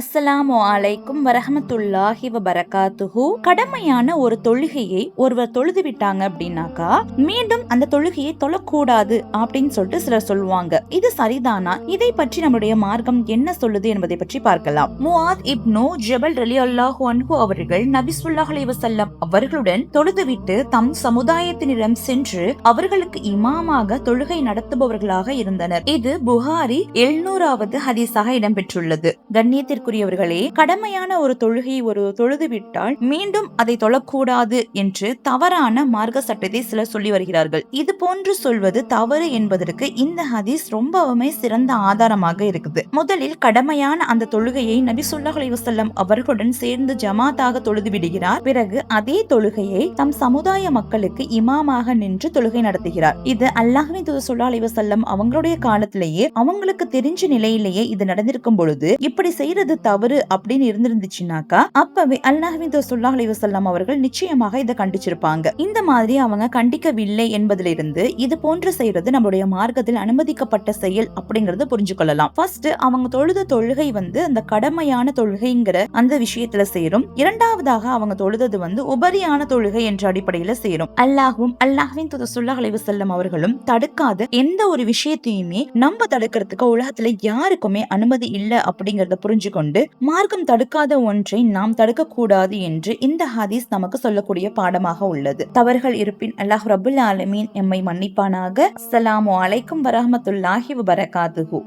அஸ்ஸலாமு அலைக்கும் வரஹமத்துல்லாஹி வரகாத்துஹு கடமையான ஒரு தொழுகையை ஒருவர் தொழுது விட்டாங்க அப்படின்னாக்கா மீண்டும் அந்த தொழுகையை தொழக்கூடாது அப்படின்னு சொல்லிட்டு சிலர் சொல்லுவாங்க. இது சரிதானா? இதை பற்றி நம்முடைய மார்க்கம் என்ன சொல்லுது என்பதை பற்றி பார்க்கலாம். முஆத் இப்னு ஜபல் ரலி அல்லாஹு அன்ஹு அவர்கள் நபிசுல்லாஹ் அலைஹி அவர்களுடன் தொழுதுவிட்டு தம் சமுதாயத்தினிடம் சென்று அவர்களுக்கு இமாமாக தொழுகை நடத்துபவர்களாக இருந்தனர். இது புகாரி எழுநூறாவது ஹதீஸாக இடம்பெற்றுள்ளது. கண்ணியத்திற்கு அன்பிற்குரியவர்களே கடமையான ஒரு தொழுகை ஒரு தொழுது விட்டால் மீண்டும் அதை தொழக்கூடாது என்று தவறான மார்க்க சட்டத்தை சிலர் சொல்லி வருகிறார்கள். இது போன்று சொல்வது தவறு என்பதற்கு இந்த ஹதீஸ் ரொம்பவுமே சிறந்த ஆதாரமாக இருக்குது. முதலில் கடமையான அந்த தொழுகையை நபி சொல்லாஹ் வசல்லம் அவர்களுடன் சேர்ந்து ஜமாத்தாக தொழுது விடுகிறார் பிறகு அதே தொழுகையை தம் சமுதாய மக்களுக்கு இமாமாக நின்று தொழுகை நடத்துகிறார். இது அல்லாஹின் தூது சொல்லா அலைவசல்லம் அவங்களுடைய காலத்திலேயே அவங்களுக்கு தெரிஞ்ச நிலையிலேயே இது நடந்திருக்கும் பொழுது இப்படி செய்யறது தவறு அப்படின்னு இருந்திருந்துச்சுனாக்கா அப்பவே அல்லாஹின் சொல்லாஹ் அலைவசல்லாம் அவர்கள் நிச்சயமாக இதை கண்டிச்சிருப்பாங்க. இந்த மாதிரி அவங்க கண்டிக்கவில்லை என்பதிலிருந்து இது போன்று செய்யறது நம்மளுடைய மார்க்கத்தில் அனுமதிக்கப்பட்ட செயல் அப்படிங்கறத புரிஞ்சு கொள்ளலாம். ஃபர்ஸ்ட் அவங்க தொழுத தொழுகை வந்து அந்த கடமையான தொழுகைங்கிற அந்த விஷயத்துல சேரும். இரண்டாவதாக அவங்க தொழுதது வந்து உபரியான தொழுகை என்ற அடிப்படையில சேரும். அல்லாஹும் அல்லாஹின் துத சொல்லாஹ் அலைவசல்லம் அவர்களும் தடுக்காத எந்த ஒரு விஷயத்தையுமே நம்ம தடுக்கிறதுக்கு உலகத்துல யாருக்குமே அனுமதி இல்லை அப்படிங்கறத புரிஞ்சுக்கணும். கொண்டு மார்க்கம் தடுக்காத ஒன்றை நாம் தடுக்கக்கூடாது என்று இந்த ஹதீஸ் நமக்கு சொல்லக்கூடிய பாடமாக உள்ளது. தவறுகள் இருப்பின் அல்லாஹ் ரபுல் ஆலமீன் எம்மை மன்னிப்பானாக. அஸ்ஸலாமு அலைக்கும் வரஹமத்துல்லாஹி வபரகாத்துஹு.